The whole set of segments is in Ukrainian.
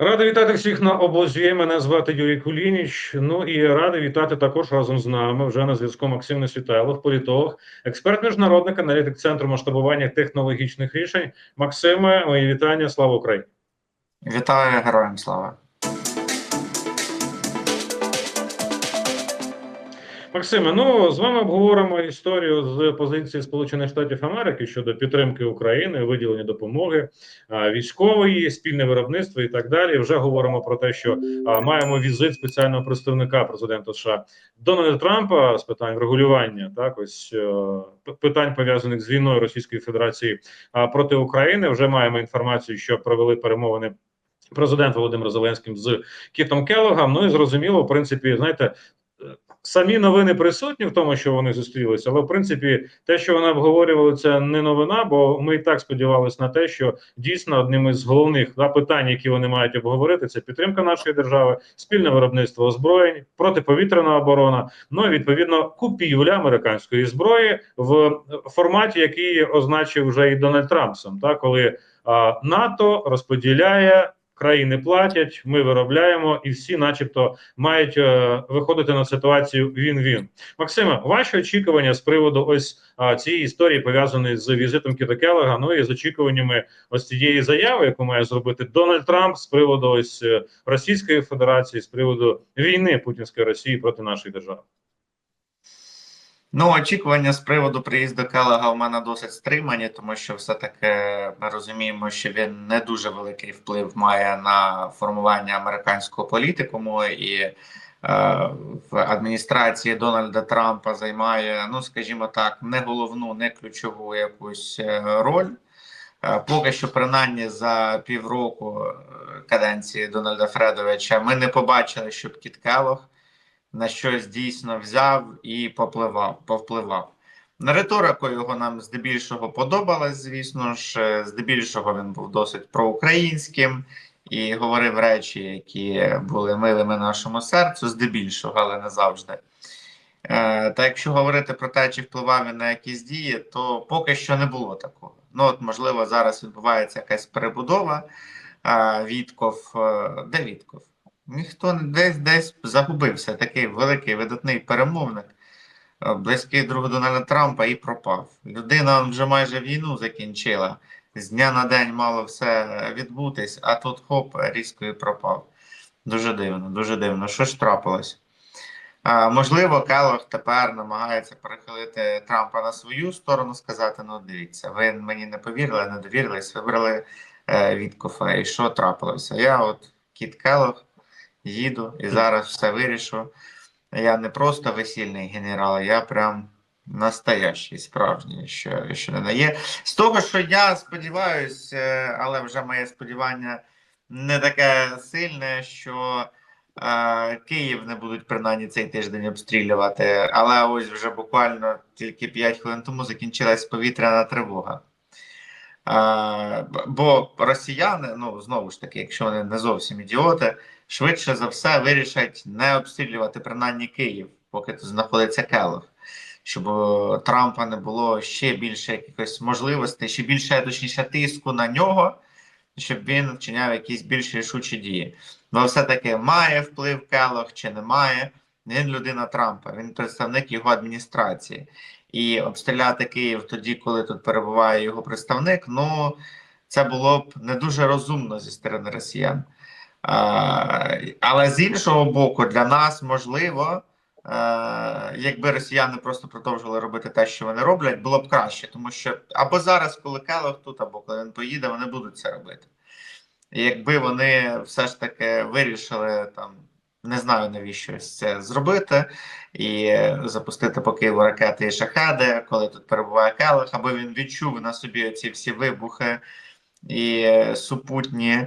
Радий вітати всіх на обозі. Мене звати Юрій Кулініч. Ну і радий вітати також разом з нами вже на зв'язку Максим Несвітайлов, політолог, експерт, міжнародник, аналітик центру масштабування технологічних рішень. Максиме, мої вітання. Слава Україні! Вітаю героям слава. Максиме, ну з вами обговоримо історію з позиції Сполучених Штатів Америки щодо підтримки України, виділення допомоги військової, спільне виробництво і так далі. Вже говоримо про те, що маємо візит спеціального представника президента США Дональда Трампа з питань врегулювання так ось е, питань пов'язаних з війною Російської Федерації проти України. Вже маємо інформацію, що провели перемовини. Президент Володимир Зеленським з Кітом Келогом. Ну і зрозуміло, в принципі, знаєте, самі новини присутні в тому, що вони зустрілися, але в принципі, те, що вони обговорювали, це не новина, бо ми і так сподівалися на те, що дійсно одним із головних да, питань, які вони мають обговорити, це підтримка нашої держави, спільне виробництво озброєнь, протиповітряна оборона. Ну і відповідно купівля американської зброї в форматі, який означив вже і Дональд Трамп сам, та коли НАТО розподіляє. Країни платять, ми виробляємо, і всі, начебто, мають е, виходити на ситуацію він-він. Максиме, ваші очікування з приводу ось а, цієї історії пов'язаної з візитом Кіта ну і з очікуваннями ось цієї заяви, яку має зробити Дональд Трамп з приводу ось е, Російської Федерації, з приводу війни Путінської Росії проти нашої держави. Ну, очікування з приводу приїзду Келега у мене досить стримані, тому що все-таки ми розуміємо, що він не дуже великий вплив має на формування американського політикуму, і е, в адміністрації Дональда Трампа займає, ну скажімо так, не головну, не ключову якусь е, роль. Е, Поки що, принаймні, за півроку е, каденції Дональда Фредовича ми не побачили, щоб Кіт Келлог на щось дійсно взяв і попливав, повпливав. Риторику його нам здебільшого подобалось, звісно ж. Е, Здебільшого він був досить проукраїнським і говорив речі, які були милими нашому серцю, здебільшого, але не завжди. Е, Та якщо говорити про те, чи впливав він на якісь дії, то поки що не було такого. Ну, от, можливо, зараз відбувається якась перебудова. Е, Вітков, де Вітков? Ніхто десь десь загубився. Такий великий видатний перемовник, е, близький друг Дональда Трампа і пропав. Людина вже майже війну закінчила. З дня на день мало все відбутись, а тут хоп, різко і пропав. Дуже дивно, дуже дивно. Що ж трапилось? А, можливо, Келлог тепер намагається перехилити Трампа на свою сторону, сказати: ну, дивіться, ви мені не повірили, не довірились, вибрали е, Віткофа. І що трапилося? Я, от Кіт Келлог, їду і зараз все вирішу. Я не просто весільний генерал, я прям настоящий, справжній, що, що не є. З того, що я сподіваюся, але вже моє сподівання не таке сильне, що е, Київ не будуть принаймні цей тиждень обстрілювати. Але ось вже буквально тільки 5 хвилин тому закінчилась повітряна тривога. Е, бо росіяни, ну знову ж таки, якщо вони не зовсім ідіоти, швидше за все вирішать не обстрілювати принаймні Київ, поки тут знаходиться Келов. Щоб у Трампа не було ще більше якихось можливостей, ще більше точніше тиску на нього, щоб він вчиняв якісь більш рішучі дії. Ну, все-таки має вплив Келох чи не має. Він людина Трампа, він представник його адміністрації. І обстріляти Київ тоді, коли тут перебуває його представник, ну це було б не дуже розумно зі сторони росіян. Але з іншого боку, для нас можливо, якби росіяни просто продовжували робити те, що вони роблять, було б краще, тому що або зараз, коли Келох тут, або коли він поїде, вони будуть це робити. Якби вони все ж таки вирішили там. Не знаю навіщо це зробити і запустити по Києву ракети і шахеди, коли тут перебуває Келих, аби він відчув на собі ці всі вибухи і супутні,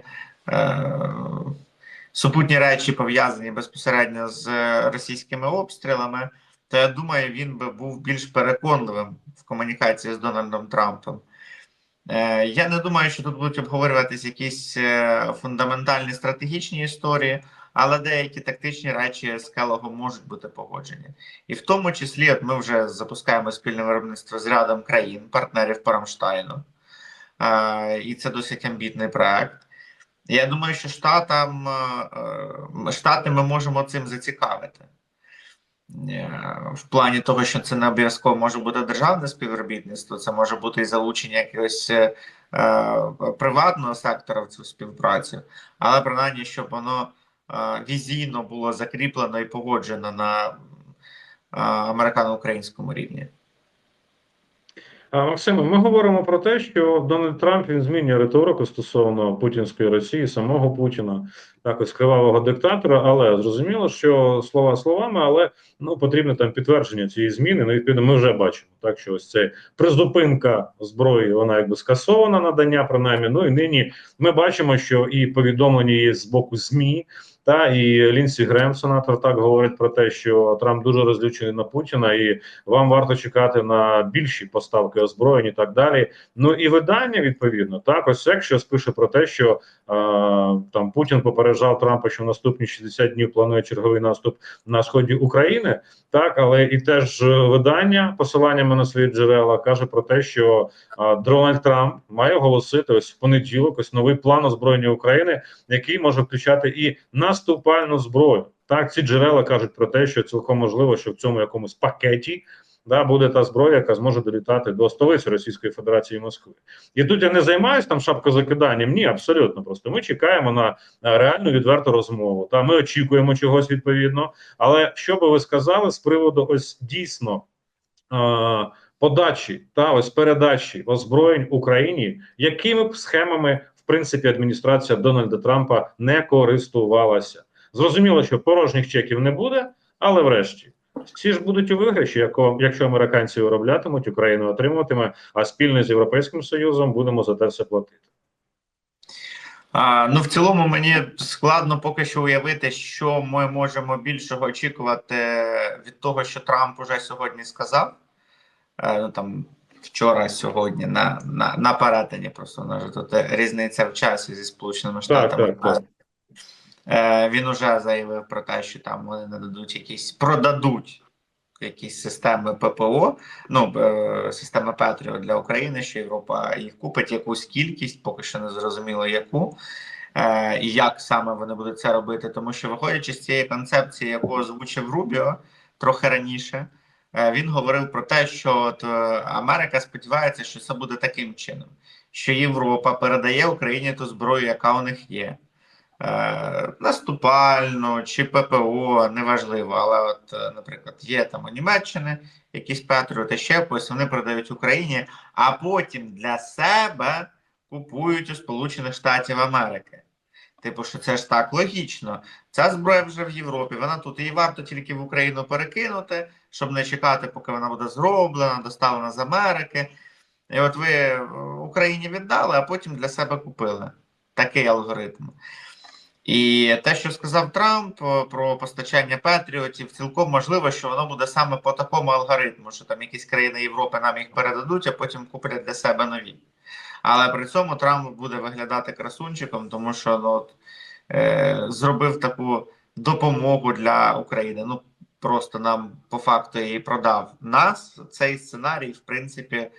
е, супутні речі пов'язані безпосередньо з російськими обстрілами, то я думаю, він би був більш переконливим в комунікації з Дональдом Трампом. Е, Я не думаю, що тут будуть обговорюватись якісь е, фундаментальні стратегічні історії, але деякі тактичні речі з Келогом можуть бути погоджені. І в тому числі, от ми вже запускаємо спільне виробництво з рядом країн, партнерів по Рамштайну. Е, І це досить амбітний проект. Я думаю, що штатам, е, штати ми можемо цим зацікавити. Е, В плані того, що це не обов'язково може бути державне співробітництво, це може бути і залучення якогось е, приватного сектора в цю співпрацю, але принаймні, щоб воно е, візійно було закріплено і погоджено на е, американо-українському рівні. Максиме, ми говоримо про те, що Дональд Трамп він змінює риторику стосовно путінської Росії, самого Путіна, також кривавого диктатора. Але зрозуміло, що слова словами, але ну потрібне там підтвердження цієї зміни. Ну, відповідно, ми вже бачимо так, що ось це призупинка зброї, вона якби скасована надання, принаймні. Ну і нині ми бачимо, що і повідомлення є з боку ЗМІ. Та і Лінсі Грем, сенатор, так говорить про те, що Трамп дуже розлючений на Путіна, і вам варто чекати на більші поставки озброєнь і так далі. Ну і видання відповідно так, ось якщо пише про те, що е, там Путін попереджав Трампа, що в наступні 60 днів планує черговий наступ на сході України. Так, але і теж видання посиланнями на свої джерела каже про те, що е, Дональд Трамп має оголосити ось в понеділок ось новий план озброєння України, який може включати і наступальну зброю. Так, ці джерела кажуть про те, що цілком можливо, що в цьому якомусь пакеті да, буде та зброя, яка зможе долітати до столиці Російської Федерації Москви. І тут я не займаюся там шапкозакиданням. Ні, абсолютно просто. Ми чекаємо на на реальну відверту розмову. Та ми очікуємо чогось відповідно. Але що би ви сказали з приводу ось дійсно е подачі та ось передачі озброєнь Україні, якими б схемами в принципі адміністрація Дональда Трампа не користувалася? Зрозуміло, що порожніх чеків не буде, але врешті. Всі ж будуть у виграші, якщо американці вироблятимуть, Україна отримуватиме, а спільно з Європейським Союзом будемо за те все платити. А, ну, в цілому, мені складно поки що уявити, що ми можемо більшого очікувати від того, що Трамп уже сьогодні сказав. Е, ну там вчора, сьогодні на на, на перетині. Просто на тут різниця в часі зі Сполученими Штатами. Так, так, так. Е, він уже заявив про те, що там вони нададуть якісь продадуть якісь системи ППО, ну е, системи Петріо для України, що Європа їх купить якусь кількість, поки що не зрозуміло яку. Е, і як саме вони будуть це робити, тому що виходячи з цієї концепції, яку озвучив Рубіо трохи раніше, він говорив про те, що от, Америка сподівається, що це буде таким чином, що Європа передає Україні ту зброю, яка у них є. Е, наступальну чи ППО, неважливо, але, от, е, наприклад, є там у Німеччини якісь Петріоти, ще ось вони продають Україні, а потім для себе купують у Сполучених Штатів Америки. Типу, що це ж так логічно. Ця зброя вже в Європі, вона тут її варто тільки в Україну перекинути, щоб не чекати, поки вона буде зроблена, доставлена з Америки. І от ви Україні віддали, а потім для себе купили. Такий алгоритм. І те, що сказав Трамп е, про постачання Петріотів, цілком можливо, що воно буде саме по такому алгоритму, що там якісь країни Європи нам їх передадуть, а потім куплять для себе нові. Але при цьому Трамп буде виглядати красунчиком, тому що ну, от, е, зробив таку допомогу для України. Ну просто нам по факту її продав нас. Цей сценарій, в принципі, е,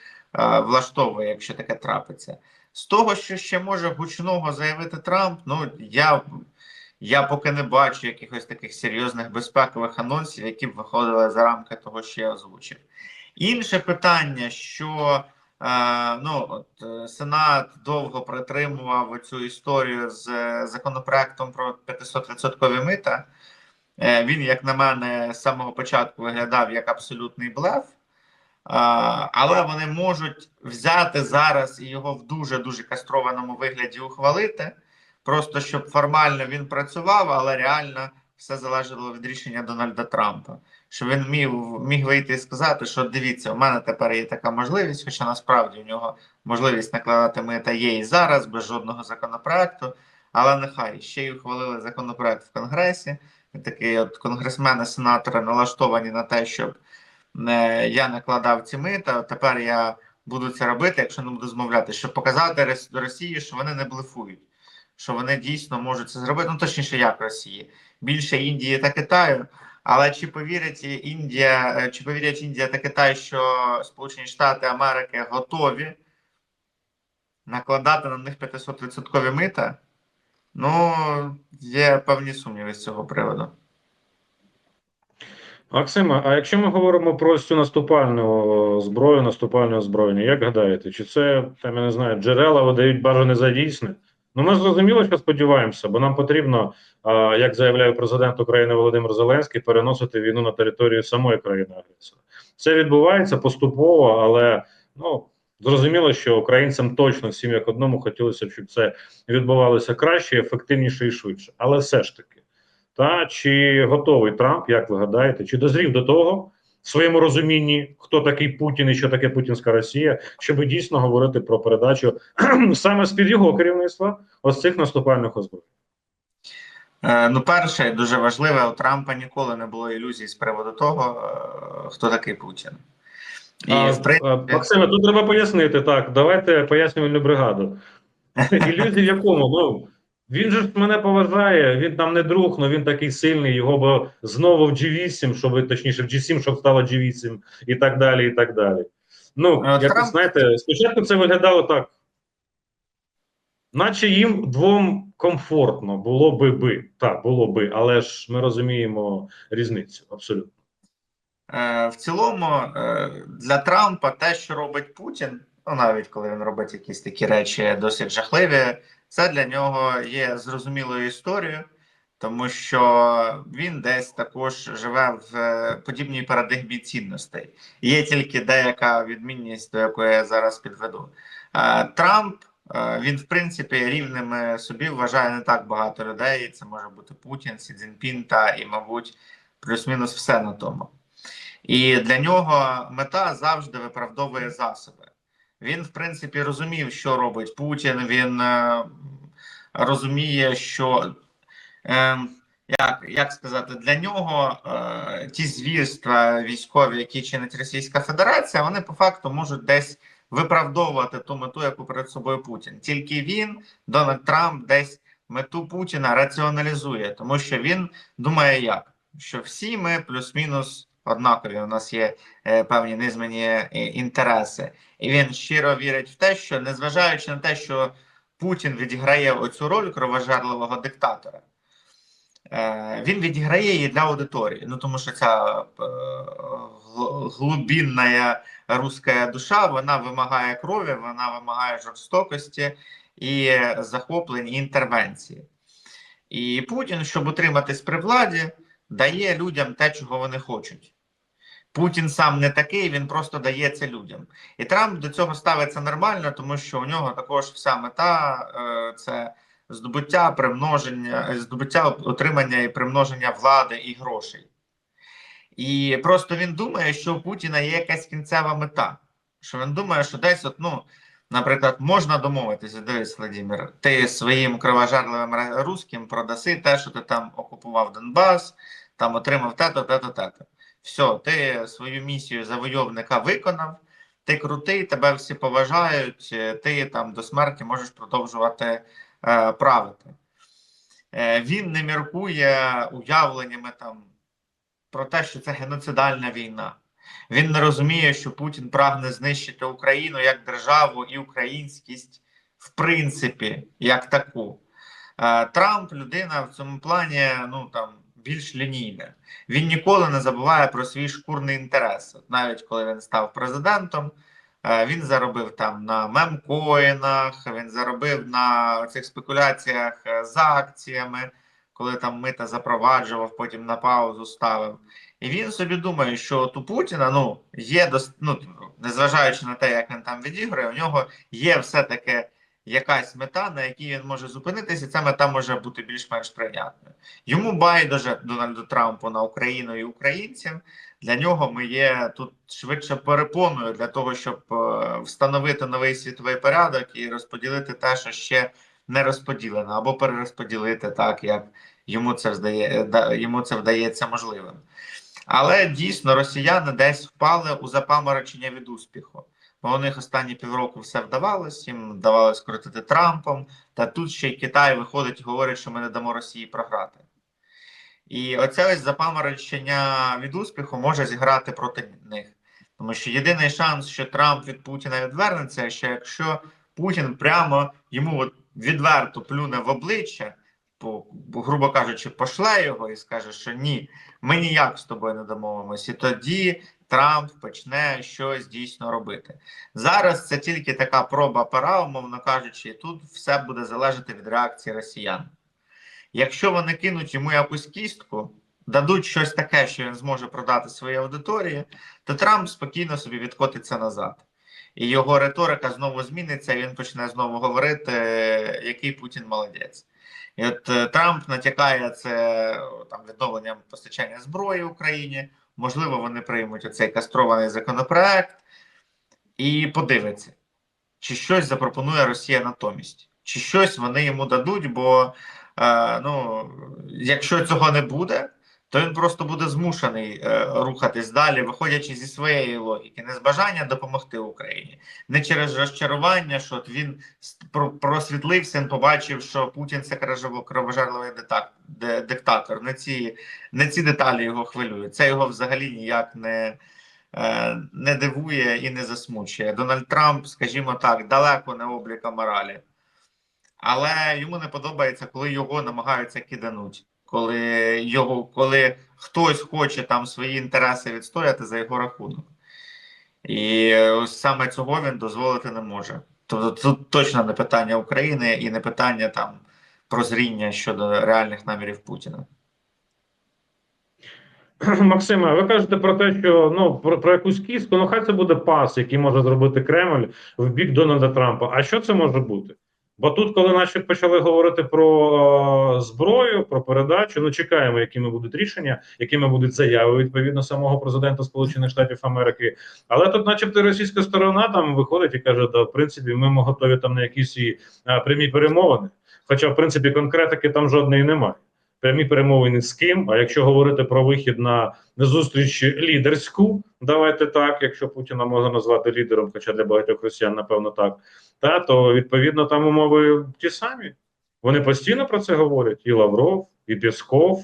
влаштовує, якщо таке трапиться. З того, що ще може гучного заявити Трамп, ну я я поки не бачу якихось таких серйозних безпекових анонсів, які б виходили за рамки того, що я озвучив. Інше питання, що ну, от, е, Сенат довго притримував цю історію з законопроектом про 500% мита. Е, він, як на мене, з самого початку виглядав як абсолютний блеф але вони можуть взяти зараз і його в дуже дуже кастрованому вигляді ухвалити. Просто щоб формально він працював, але реально все залежало від рішення Дональда Трампа. Що він міг міг вийти і сказати, що дивіться, у мене тепер є така можливість, хоча насправді у нього можливість накладати мита є і зараз, без жодного законопроекту. Але нехай ще й ухвалили законопроект в Конгресі. Такі от конгресмени, сенатори налаштовані на те, щоб я накладав ці мита. Тепер я буду це робити, якщо не буду змовляти, щоб показати Росії, що вони не блефують, що вони дійсно можуть це зробити. Ну точніше, як Росії більше Індії та Китаю. Але чи повірять Індія, е, чи повірять Індія та Китай, що Сполучені Штати Америки готові накладати на них 500% мита? Ну, є певні сумніви з цього приводу. Максима, а якщо ми говоримо про цю наступальну зброю, наступальне озброєння, як гадаєте, чи це там я не знаю, джерела видають бажане за дійсне? Ну ми зрозуміло, що сподіваємося, бо нам потрібно, як заявляє президент України Володимир Зеленський, переносити війну на територію самої країни агресора. Це відбувається поступово, але ну зрозуміло, що українцям точно всім як одному хотілося б, щоб це відбувалося краще, ефективніше і швидше. Але все ж таки. Та чи готовий Трамп, як ви гадаєте, чи дозрів до того в своєму розумінні, хто такий Путін і що таке Путінська Росія, щоб дійсно говорити про передачу саме з під його керівництва ось цих наступальних озброєнь? Е, Ну, перше, дуже важливе, у Трампа ніколи не було ілюзій з приводу того, е, хто такий Путін. І, А, в принципі, Максиме, тут треба пояснити так. Давайте пояснювальну бригаду. Ілюзії в якому? Ну він же ж мене поважає, він там не друг, але він такий сильний. Його б знову в G8, щоб точніше в G7, щоб стало G8, і так далі. і так далі. Ну, Е, як Трамп- знаєте, спочатку це виглядало так. Наче їм двом комфортно було би би. Так, було би, але ж ми розуміємо різницю абсолютно. Е, В цілому, е, для Трампа те, що робить Путін, ну навіть коли він робить якісь такі речі досить жахливі, це для нього є зрозумілою історією, тому що він десь також живе в е, подібній парадигмі цінностей. Є тільки деяка відмінність, до якої я зараз підведу. Е, Трамп. е, Він, в принципі, рівними собі вважає не так багато людей. Це може бути Путін, Сі Цзіньпін та і, мабуть, плюс-мінус все на тому. І для нього мета завжди виправдовує засоби. Він, в принципі, розумів, що робить Путін. Він е, розуміє, що е, як, як сказати, для нього е, ті звірства військові, які чинить Російська Федерація, вони по факту можуть десь виправдовувати ту мету, яку перед собою Путін. Тільки він, Дональд Трамп, десь мету Путіна раціоналізує, тому що він думає, як що всі ми плюс-мінус однакові. У нас є е, певні низмені е, інтереси, і він щиро вірить в те, що незважаючи на те, що Путін відіграє оцю роль кровожерливого диктатора. Е, Він відіграє її для аудиторії. Ну тому що ця е, гл- глубинна руська душа вона вимагає крові, вона вимагає жорстокості і захоплень і інтервенції. І Путін, щоб утриматись при владі, дає людям те, чого вони хочуть. Путін сам не такий, він просто дає це людям. І Трамп до цього ставиться нормально, тому що у нього також вся мета е, це здобуття, примноження, здобуття отримання і примноження влади і грошей. І просто він думає, що у Путіна є якась кінцева мета. Що він думає, що десь, от, ну, наприклад, можна домовитися, дивись, Владимир, ти своїм кровожерливим ре- руським продаси те, що ти там окупував Донбас, там отримав те-то, те-то, те-то. Все, ти свою місію завойовника виконав, ти крутий, тебе всі поважають, е, ти там до смерті можеш продовжувати е, правити. Е, він не міркує уявленнями там про те, що це геноцидальна війна. Він не розуміє, що Путін прагне знищити Україну як державу і українськість, в принципі, як таку. Е, Трамп людина в цьому плані ну там більш лінійна. Він ніколи не забуває про свій шкурний інтерес. Навіть коли він став президентом, е, він заробив там на мемкоїнах, він заробив на цих спекуляціях е, з акціями, коли там мита запроваджував, потім на паузу ставив. І він собі думає, що от у Путіна ну є ну, незважаючи на те, як він там відіграє, у нього є все-таки якась мета, на якій він може зупинитися, і ця мета може бути більш-менш прийнятною. Йому байдуже Дональду Трампу на Україну і українцям. Для нього ми є тут швидше перепоною для того, щоб е, встановити новий світовий порядок і розподілити те, що ще не розподілено, або перерозподілити так, як йому це вдає, да- йому це вдається можливим. Але дійсно росіяни десь впали у запаморочення від успіху. Бо у них останні півроку все вдавалось, їм вдавалось крутити Трампом. Та тут ще й Китай виходить і говорить, що ми не дамо Росії програти. І оце ось запаморочення від успіху може зіграти проти них. Тому що єдиний шанс, що Трамп від Путіна відвернеться, що якщо Путін прямо йому от відверто плюне в обличчя, по, грубо кажучи, пошле його і скаже, що ні, ми ніяк з тобою не домовимося. І тоді Трамп почне щось дійсно робити. Зараз це тільки така проба пера, умовно кажучи, тут все буде залежати від реакції росіян. Якщо вони кинуть йому якусь кістку, дадуть щось таке, що він зможе продати своїй аудиторії, то Трамп спокійно собі відкотиться назад. І його риторика знову зміниться, і він почне знову говорити, який Путін молодець. І от е, Трамп натякає це там відновленням постачання зброї Україні. Можливо, вони приймуть оцей кастрований законопроект і подивиться, чи щось запропонує Росія натомість, чи щось вони йому дадуть, бо е, ну, якщо цього не буде, то він просто буде змушений е, рухатись далі, виходячи зі своєї логіки, не з бажання допомогти Україні, не через розчарування, що от він просвітлився, він побачив, що Путін це кровожерливий- диктатор. Не ці, не ці деталі його хвилюють. Це його взагалі ніяк не, е, не дивує і не засмучує. Дональд Трамп, скажімо так, далеко не обліка моралі. Але йому не подобається, коли його намагаються кидануть, коли його, коли хтось хоче там свої інтереси відстояти за його рахунок. І ось саме цього він дозволити не може. Тобто тут точно не питання України і не питання там прозріння щодо реальних намірів Путіна. Максиме, ви кажете про те, що ну про, про якусь кістку, ну хай це буде пас, який може зробити Кремль в бік Дональда Трампа. А що це може бути? Бо тут, коли наші почали говорити про е, зброю, про передачу, ну чекаємо, якими будуть рішення, якими будуть заяви відповідно самого президента Сполучених Штатів Америки. Але тут, начебто, російська сторона там виходить і каже: да, в принципі, ми готові там на якісь і е, прямі перемовини. Хоча, в принципі, конкретики там жодної немає. Прямі перемовини з ким. А якщо говорити про вихід на зустріч лідерську, давайте так, якщо Путіна можна назвати лідером, хоча для багатьох росіян, напевно, так, та то відповідно там умови ті самі. Вони постійно про це говорять: і Лавров, і Пісков,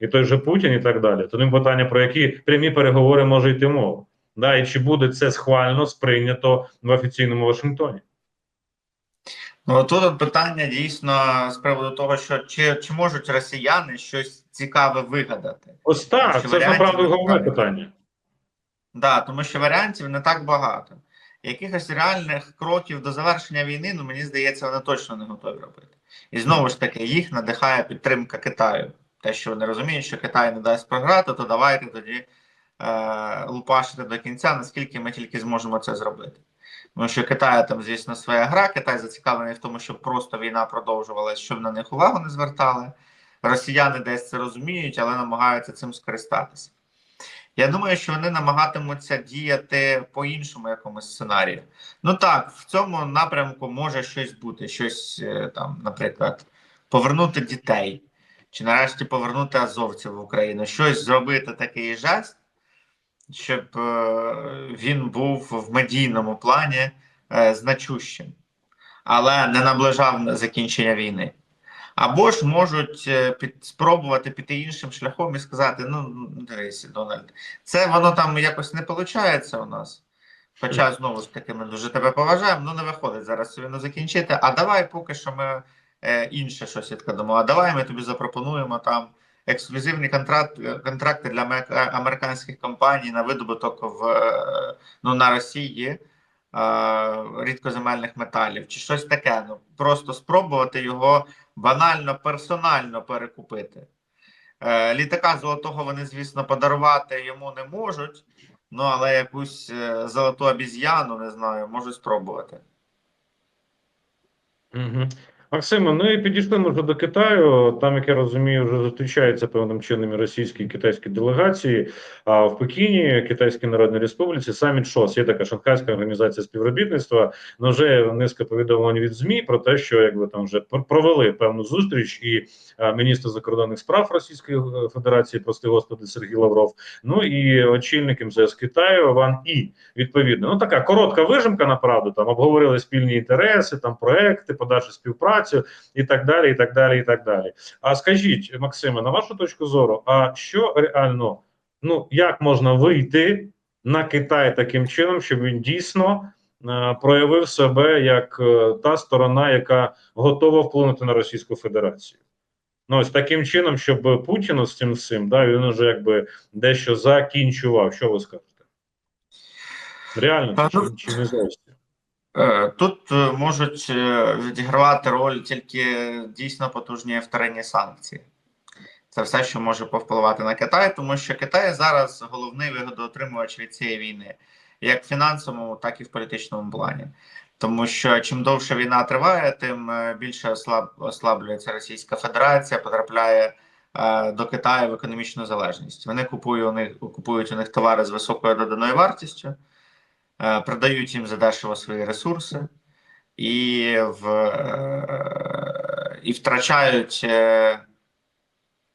і той же Путін, і так далі. То ним питання, про які прямі переговори може йти мова. Да, і чи буде це схвально сприйнято в офіційному Вашингтоні? Ну тут питання дійсно з приводу того, що чи, чи можуть росіяни щось цікаве вигадати. Ось так, Чи це ж направду головне питання. Да, тому що варіантів не так багато. Якихось реальних кроків до завершення війни, ну мені здається, вони точно не готові робити. І знову ж таки, їх надихає підтримка Китаю. Те, що вони розуміють, що Китай не дасть програти, то давайте тоді е, лупашити до кінця, наскільки ми тільки зможемо це зробити. Тому що Китаю там, звісно, своя гра, Китай зацікавлений в тому, щоб просто війна продовжувалася, щоб на них увагу не звертали. Росіяни десь це розуміють, але намагаються цим скористатися. Я думаю, що вони намагатимуться діяти по іншому якомусь сценарію. Ну так, в цьому напрямку може щось бути, щось е, там, наприклад, повернути дітей, чи нарешті повернути азовців в Україну, щось зробити такий жест, щоб е, він був в медійному плані е, значущим, але не наближав закінчення війни. Або ж можуть е, під, спробувати піти іншим шляхом і сказати: ну, дивись, Дональд, це воно там якось не виходить у нас. Хоча, знову ж таки, ми дуже тебе поважаємо, ну не виходить зараз цю війну закінчити. А давай поки що ми е, інше щось відкладемо. А давай ми тобі запропонуємо там ексклюзивні контракт, контракти для американських компаній на видобуток в, е, ну, на Росії е, рідкоземельних металів чи щось таке. Ну, просто спробувати його банально персонально перекупити. Е, літака золотого вони, звісно, подарувати йому не можуть, ну але якусь е, золоту обіз'яну, не знаю, можуть спробувати. Угу. Максиме, ну і підійшли ми вже до Китаю. Там, як я розумію, вже зустрічаються певним чином російські і китайські делегації. А в Пекіні, Китайській Народній Республіці, саміт ШОС, є така шанхайська організація співробітництва. Ну вже низка повідомлень від ЗМІ про те, що якби там вже провели певну зустріч, і а, міністр закордонних справ Російської е, Федерації, прости господи, Сергій Лавров. Ну і очільник МЗС Китаю Ван І. Відповідно, ну така коротка вижимка, направду там обговорили спільні інтереси, там проекти, подальшу співпрацю і так далі. І так далі, і так далі. А скажіть, Максиме, на вашу точку зору, а що реально, ну як можна вийти на Китай таким чином, щоб він дійсно е, проявив себе як е, та сторона, яка готова вплинути на Російську Федерацію? Ну ось таким чином, щоб Путіну з цим всім, да, він уже якби дещо закінчував. Що ви скажете? Реально, Та, ну, чи, чи не зовсім? Е, Тут е, можуть е, відігравати роль тільки дійсно потужні вторинні санкції. Це все, що може повпливати на Китай, тому що Китай зараз головний вигодоотримувач від цієї війни, як в фінансовому, так і в політичному плані. Тому що чим довше війна триває, тим більше ослаб, ослаблюється Російська Федерація, потрапляє е, до Китаю в економічну залежність. Вони купують у них купують у них товари з високою доданою вартістю, е, продають їм задешево свої ресурси і в, і втрачають. е,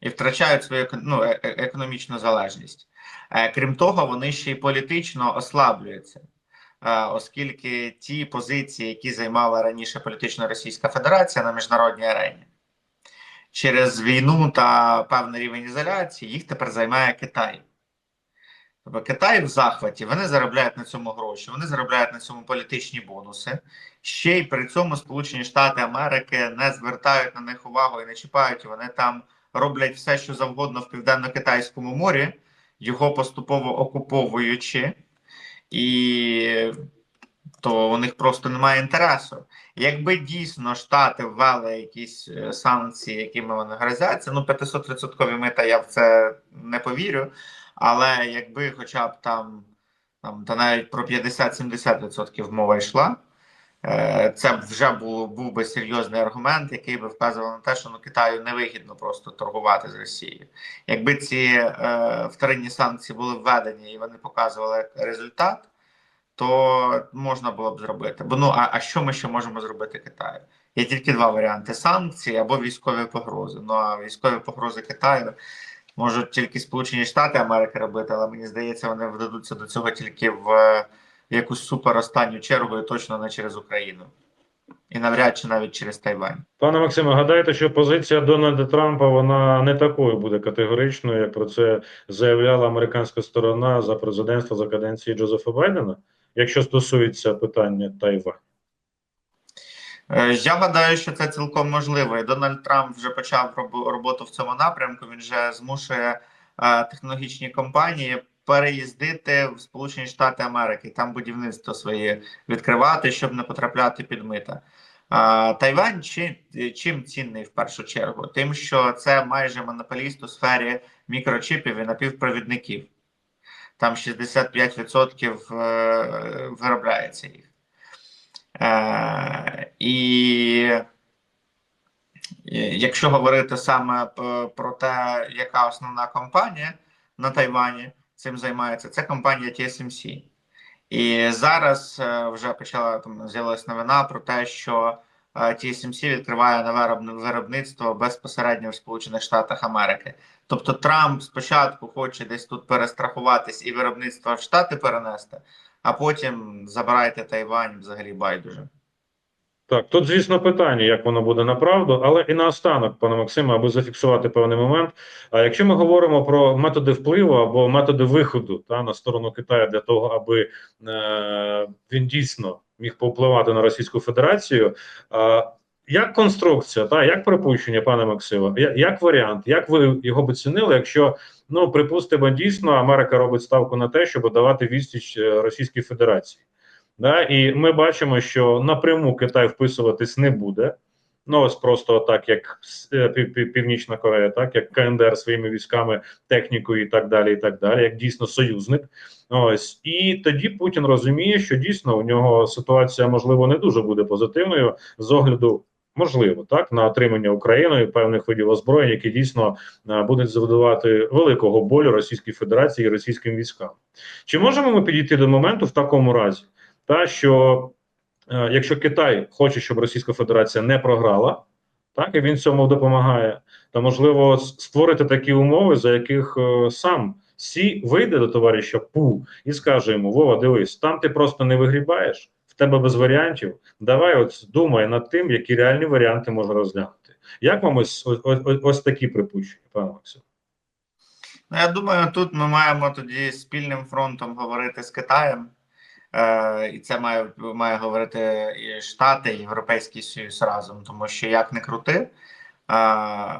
і втрачають свою ну, е- економічну залежність. Крім того, вони ще й політично ослаблюються, оскільки ті позиції, які займала раніше політична Російська Федерація на міжнародній арені, через війну та певний рівень ізоляції, їх тепер займає Китай. Тобто Китай в захваті, вони заробляють на цьому гроші, вони заробляють на цьому політичні бонуси. Ще й при цьому Сполучені Штати Америки не звертають на них увагу і не чіпають. Вони там роблять все, що завгодно в південно-китайському морі, його поступово окуповуючи, і то у них просто немає інтересу. Якби дійсно Штати ввели якісь е, санкції, якими вони грозяться, ну 500% мита я в це не повірю. Але якби хоча б там, там та навіть про 50-70% мова йшла, Е, Це вже було, був би серйозний аргумент, який би вказував на те, що ну, Китаю невигідно просто торгувати з Росією. Якби ці е, вторинні санкції були введені і вони показували результат, то можна було б зробити. Бо ну а, а що ми ще можемо зробити Китаю? Є тільки два варіанти: санкції або військові погрози. Ну а військові погрози Китаю можуть тільки Сполучені Штати Америки робити, але мені здається, вони вдадуться до цього тільки в якусь супер останню чергу, і точно не через Україну, і навряд чи навіть через Тайвань. Пане Максиме, гадаєте, що позиція Дональда Трампа вона не такою буде категоричною, як про це заявляла американська сторона за президентства за каденції Джозефа Байдена, якщо стосується питання Тайвань? Е, Я гадаю, що це цілком можливо. І Дональд Трамп вже почав робо- роботу в цьому напрямку. Він вже змушує е, технологічні компанії переїздити в Сполучені Штати Америки, там будівництво своє відкривати, щоб не потрапляти під мита. Е, Тайвань чи, чим цінний в першу чергу? Тим, що це майже монополіст у сфері мікрочипів і напівпровідників. Там 65% е, виробляється їх. Е, і якщо говорити саме про те, яка основна компанія на Тайвані цим займається, це компанія TSMC. І зараз е, вже почала там з'явилася новина про те, що е, TSMC відкриває нове виробництво безпосередньо в Сполучених Штатах Америки. Тобто Трамп спочатку хоче десь тут перестрахуватись і виробництво в Штати перенести, а потім забирайте Тайвань взагалі байдуже. Так, тут, звісно, питання, як воно буде направду, але і наостанок, пане Максиме, аби зафіксувати певний момент. А якщо ми говоримо про методи впливу або методи виходу та на сторону Китаю для того, аби е, він дійсно міг повпливати на Російську Федерацію, е, як конструкція, та як припущення, пане Максиме, як варіант, як ви його б оцінили, якщо ну припустимо, дійсно Америка робить ставку на те, щоб давати відсіч е, Російській Федерації? Да, і ми бачимо, що напряму Китай вписуватись не буде. Ну ось просто так, як е, Пів- Пів- Північна Корея, так як КНДР своїми військами, технікою і так далі, і так далі, як дійсно союзник. Ось і тоді Путін розуміє, що дійсно у нього ситуація можливо не дуже буде позитивною з огляду. Можливо, так на отримання Україною певних видів озброєнь, які дійсно е, будуть завдавати великого болю Російській Федерації і російським військам. Чи можемо ми підійти до моменту в такому разі, та що е, якщо Китай хоче, щоб Російська Федерація не програла, так і він цьому допомагає, то можливо створити такі умови, за яких е, сам Сі вийде до товариша Пу і скаже йому: Вова, дивись, там ти просто не вигрібаєш, тебе без варіантів. Давай, от думай над тим, які реальні варіанти можна розглянути. Як вам ось ось, ось, ось такі припущення, пане Максим? Ну, я думаю, тут ми маємо тоді спільним фронтом говорити з Китаєм. Е, і це має, має говорити і Штати, і Європейський Союз разом, тому що як не крути, а,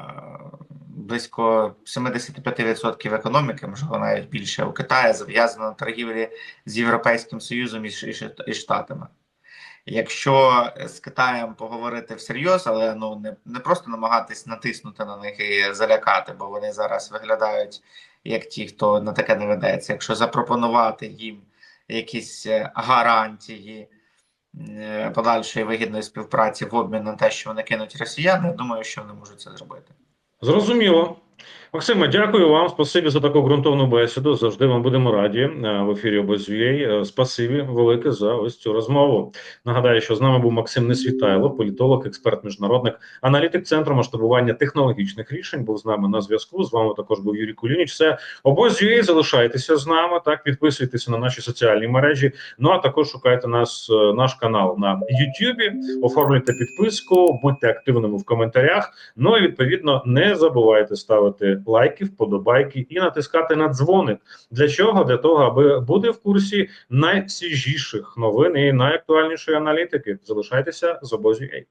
близько 75% економіки, можливо, навіть більше у Китаї зав'язано на торгівлі з Європейським Союзом і, і, і Штатами. Якщо з Китаєм поговорити всерйоз, але ну не, не просто намагатись натиснути на них і залякати, бо вони зараз виглядають як ті, хто на таке не ведеться. Якщо запропонувати їм якісь е, гарантії е, подальшої вигідної співпраці в обмін на те, що вони кинуть росіян, я думаю, що вони можуть це зробити. Зрозуміло. Максиме, дякую вам. Спасибі за таку ґрунтовну бесіду. Завжди вам будемо раді е, в ефірі обозвій. Спасибі велике за ось цю розмову. Нагадаю, що з нами був Максим Несвітайло, політолог, експерт, міжнародник, аналітик центру масштабування технологічних рішень. Був з нами на зв'язку. З вами також був Юрій Кулініч. Це обозвій. Залишайтеся з нами. Так підписуйтеся на наші соціальні мережі. Ну а також шукайте нас, е, наш канал на Ютубі. Оформлюйте підписку, будьте активними в коментарях. Ну і відповідно не забувайте ставити лайки, вподобайки і натискати на дзвоник. Для чого? Для того, аби бути в курсі найсвіжіших новин і найактуальнішої аналітики. Залишайтеся з обозі.